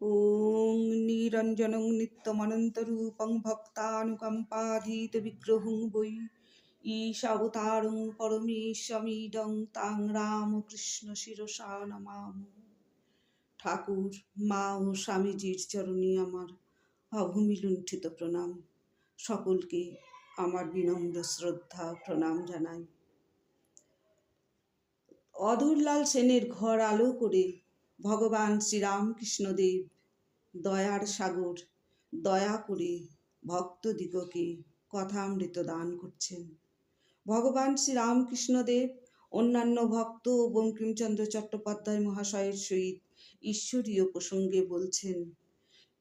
ওং নিরঞ্জনং নিত্যমনন্তরূপং বিগ্রহং বৈ ঈশাবতারং পরমেশমিদং তাং রামকৃষ্ণ শিরসা নমাম ঠাকুর মা ও স্বামীজির চরণে আমার অভূমি লুণ্ঠিত প্রণাম। সকলকে আমার বিনম্র শ্রদ্ধা প্রণাম জানাই। অধরলাল সেনের ঘর আলো করে ভগবান শ্রীরামকৃষ্ণদেব, দয়ার সাগর, দয়া করে ভক্তদিগকে কথামৃত দান করছেন। ভগবান শ্রীরামকৃষ্ণদেব, অন্যান্য ভক্ত ও বঙ্কিমচন্দ্র চট্টোপাধ্যায় মহাশয়ের সহিত ঈশ্বরীয় প্রসঙ্গে বলছেন,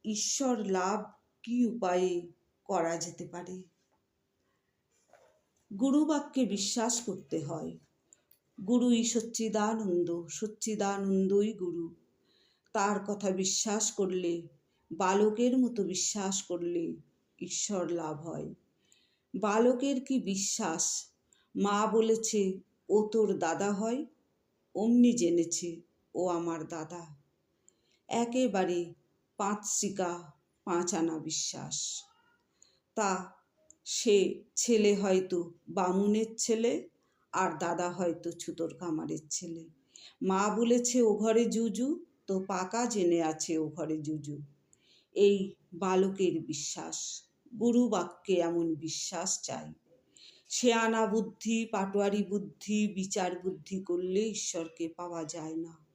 ঈশ্বর লাভ কি উপায়ে করা যেতে পারে? গুরুবাক্যে বিশ্বাস করতে হয় গুরুই সচ্চিদানন্দ, সচ্চিদানন্দই গুরু। তার কথা বিশ্বাস করলে, বালকের মতো বিশ্বাস করলে ঈশ্বর লাভ হয়। বালকের কি বিশ্বাস? মা বলেছে, ও তোর দাদা হয়, অমনি জেনেছে, ও আমার দাদা। একেবারে পাঁচ শিকা পাঁচ আনা বিশ্বাস। তা সে ছেলে হয়তো বামুনের ছেলে আর দাদা হয়তো ছুতোর কামারের ছেলে। মা বলেছে, ও ঘরে জুজু, তো পাকা জেনে আছে ও ঘরে জুজু। এই বালকের বিশ্বাস, গুরু বাক্যে এমন বিশ্বাস চাই। শেয়ানা বুদ্ধি, পাটোয়ারি বুদ্ধি, বিচার বুদ্ধি করলে ঈশ্বরকে পাওয়া যায় না।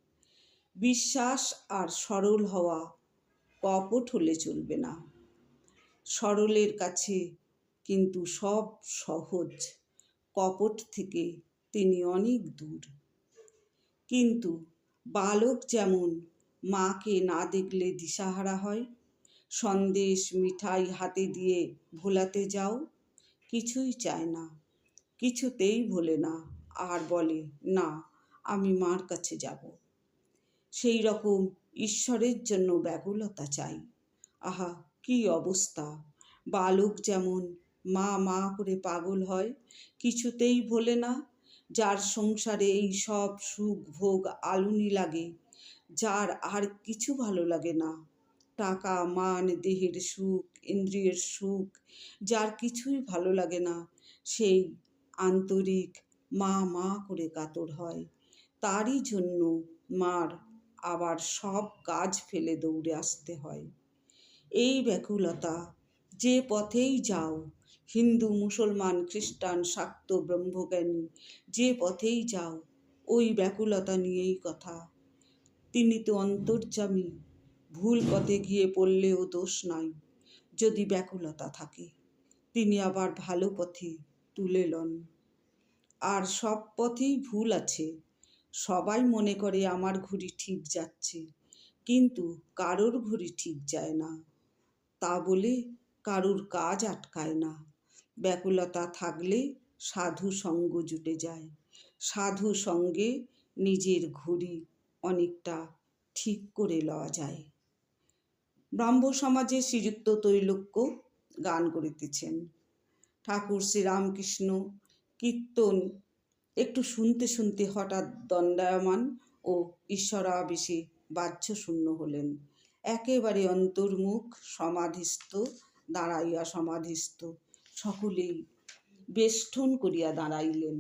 বিশ্বাস আর সরল হওয়া কপট হলে চলবে না। সরলের কাছে কিন্তু সব সহজ। কপট থেকে তিনি অনেক দূর। কিন্তু বালক যেমন মাকে না দেখলে দিশাহারা হয়, সন্দেশ মিঠাই হাতে দিয়ে ভোলাতে যাও, কিছুই চায় না, কিছুতেই ভোলে না, আর বলে, না, আমি মার কাছে যাব। সেই রকম ঈশ্বরের জন্য ব্যাকুলতা চাই। আহা, কি অবস্থা! বালক যেমন মা মা করে পাগল হয়, কিছুতেই ভোলে না। যার সংসারে এই সব সুখ ভোগ আলুনি লাগে, যার আর কিছু ভালো লাগে না। টাকা, মান, দেহের সুখ, ইন্দ্রিয়ের সুখ, যার কিছুই ভালো লাগে না, সেই আন্তরিক মা মা করে কাতর হয়। তারই জন্য মার আবার সব কাজ ফেলে দৌড়ে আসতে হয়। এই ব্যাকুলতা, যে পথেই যাও হিন্দু, মুসলমান, খ্রিস্টান, শাক্ত, ব্রহ্মজ্ঞানী, যে পথেই যাও, ওই ব্যাকুলতা নিয়েই কথা। তিনি তো অন্তর্যামী, ভুল পথে গিয়ে পড়লেও দোষ নাই, যদি ব্যাকুলতা থাকে। তিনি আবার ভালো পথে তুলে লন। আর সব পথেই ভুল আছে, সবাই মনে করে আমার ঘড়ি ঠিক যাচ্ছে, কিন্তু কারোর ঘড়ি ঠিক যায় না। তা বলে কারুর কাজ আটকায় না। ব্যাকুলতা থাকলে সাধু সঙ্গ জুটে যায়। সাধু সঙ্গে নিজের ঘড়ি অনেকটা ঠিক করে লওয়া যায়। ব্রাহ্ম সমাজে শ্রীযুক্ত তৈলক্য গান করিতেছেন। ঠাকুর শ্রীরামকৃষ্ণ কীর্তন একটু শুনতে শুনতে হঠাৎ দণ্ডায়মান ও ঈশ্বরাবেশে বাহ্য শূন্য হলেন। একেবারে অন্তর্মুখ সমাধিস্থ, দাঁড়াইয়া সমাধিস্থ সকলেই বেষ্টন করিয়া দাঁড়াইলেন।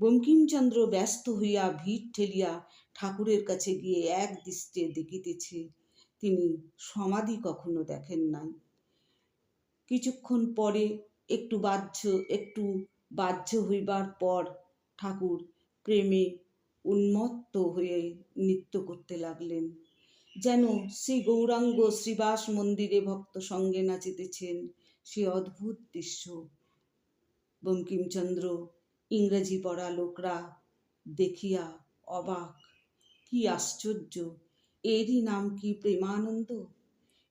বঙ্কিমচন্দ্র ব্যস্ত হইয়া ভিড় ঠেলিয়া ঠাকুরের কাছে গিয়ে এক দৃষ্টে দেখিতেছে, তিনি সমাধি কখনো দেখেন নাই। কিছুক্ষণ পরে একটু বাহ্য একটু বাহ্য হইবার পর ঠাকুর প্রেমে উন্মত্ত হয়ে নৃত্য করতে লাগলেন। যেন শ্রী গৌরাঙ্গ শ্রীবাস মন্দিরে ভক্ত সঙ্গে নাচিতেছেন সে অদ্ভুত দৃশ্য। বঙ্কিমচন্দ্র, ইংরেজি পড়া লোকরা দেখিয়া অবাক। কি আশ্চর্য, এরই নাম কি প্রেমানন্দ?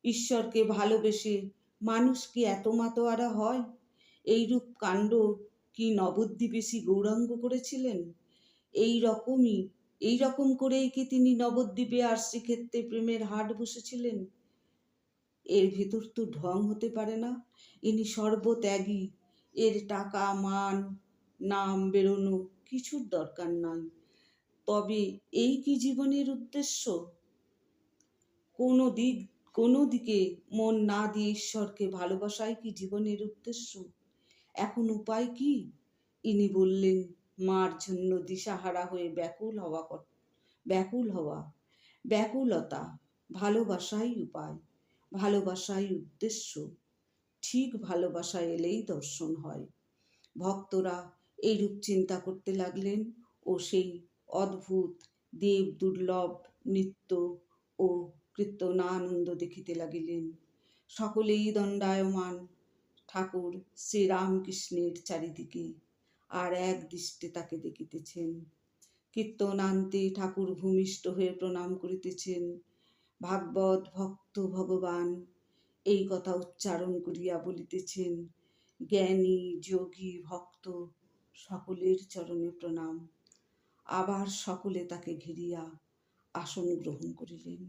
ঈশ্বরকে ভালোবেসে মানুষ কি এত মাতোয়ারা হয়? এইরূপ কাণ্ড কি নবদ্বীপেশী গৌরাঙ্গ করেছিলেন? এই রকমই, এই রকম করেই কি তিনি নবদ্বীপে আর শ্রীক্ষেত্রে প্রেমের হাট বসেছিলেন? এর ভেতর তো ঢং হতে পারে না। ইনি সর্বত্যাগী, এর টাকা, মান, নাম, বেরোনো কিছুর দরকার নাই। তবে এই কি জীবনের উদ্দেশ্য? কোনো দিক, কোনো দিকে মন না দিয়ে ঈশ্বরকে ভালোবাসাই কি জীবনের উদ্দেশ্য? এখন উপায় কি? ইনি বললেন, মার জন্য দিশাহারা হয়ে ব্যাকুল হওয়া ব্যাকুল হওয়া, ব্যাকুলতা, ভালোবাসাই উপায়। ভালোবাসাই উদ্দেশ্য। ঠিক ভালোবাসা এলেই দর্শন হয়। ভক্তরা এইরূপ চিন্তা করতে লাগলেন ও সেই অদ্ভুত, দেব দুর্লভ নৃত্য ও কীর্তনানন্দ দেখিতে লাগিলেন। সকলেই দণ্ডায়মান। ঠাকুর শ্রীরামকৃষ্ণের চারিদিকে আর এক দৃষ্টে তাকে দেখিতেছেন। কীর্তনান্তে ঠাকুর ভূমিষ্ঠ হয়ে প্রণাম করিতেছেন। ভাগবত ভক্ত ভগবান, এই কথা উচ্চারণ করিয়া বলিতেছেন, জ্ঞানী, যোগী, ভক্ত, সকলের চরণে প্রণাম। আবার সকলে তাকে ঘিরিয়া আসন গ্রহণ করিলেন।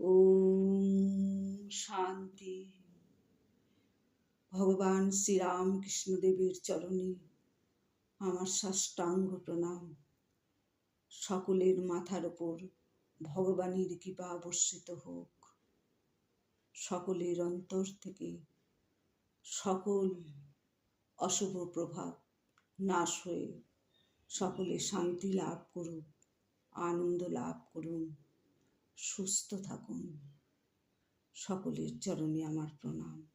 ওম শান্তি। ভগবান শ্রীরাম কৃষ্ণদেবের চরণে আমার সাষ্টাঙ্গ প্রণাম। সকলের মাথার ওপর ভগবানের কৃপা বর্ষিত হোক। সকলের অন্তর থেকে সকল অশুভ প্রভাব নাশ হয়ে সকলে শান্তি লাভ করুক, আনন্দ লাভ করুন, সুস্থ থাকুন। সকলের চরণে আমার প্রণাম।